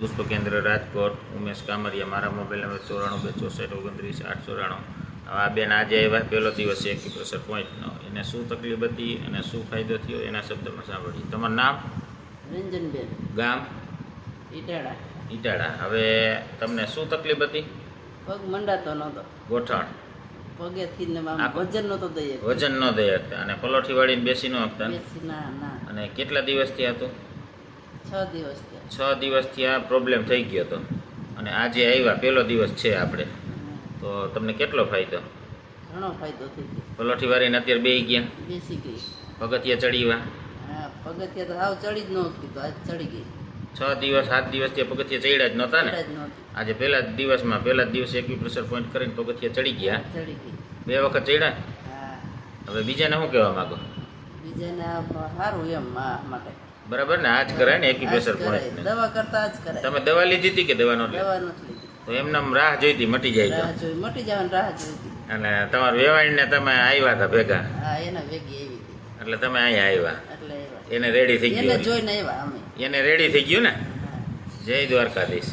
પુષ્પ કેન્દ્ર રાજકોટ ઉમેશ કામરિયા મારા મોબાઈલ નંબર ચોરાણું બે ચોસઠ ઓગણત્રીસ આઠ ચોરાણું. આ બેન આજે આવ્યા પહેલો દિવસ છે એક્યુપ્રેશર પોઈન્ટનો એને શું તકલીફ હતી અને શું ફાયદો થયો એના શબ્દમાં સાંભળીએ તમારું નામ? રંજનબેન. ગામ? ઈટાળા ઈટાળા હવે તમને શું તકલીફ હતી? પગ મંડાતો નહોતો. ગોઠણ. પગેથી વજન નહોતો દઈએ વજન ન દઈ શકતા. અને પલોઠી વાળીને બેસી ન શકતા અને કેટલા દિવસથી હતું? છ દિવસથી આ પ્રોબ્લેમ થઈ ગયો હતો અને આજે આવ્યા પહેલો દિવસ છે આપણે. તો તમને કેટલો ફાયદો? ઘણો ફાયદો થઈ ગયો. પલોઠી વાળીને અત્યારે બેસી ગયા? બેસી ગઈ. પગથિયા ચડી હા પગથિયા તો હાવ ચડી જ નહોતી તો આજ ચડી ગઈ. છ દિવસ સાત દિવસ ત્યાં પગથિયા ચડ્યા જ નહોતા ને? આજે પહેલા જ દિવસમાં પહેલા જ દિવસે એક્યુપ્રેશર પોઈન્ટ કરીને પગથિયા ચડી ગયા. ચડી ગઈ. બે વખત ચડ્યા? હા. હવે બીજાને શું કહેવા માગો? બીજાને સારું એમ માટે. બરાબર ને? આ જ કરાય ને આજ એક્યુપ્રેશર. પોઈન્ટ દવા કરતા આજ કરાય. તમે દવા લીધી હતી કે દવા નહોતી લીધી? તો એમને રાહ જોઈતી મટી જાય રાહ જોઈ મટી જવાની રાહ જોઈતી અને તમારા વેવાણીને તમે આવ્યા હતા ભેગા? હા એના ભેગી આવી હતી. એટલે તમે અહીંયા આવ્યા એટલે એને રેડી થઈ એને ગયું? જોઈને આવ્યા અમે. એને રેડી થઈ ગયું ને? જય દ્વારકાધીશ.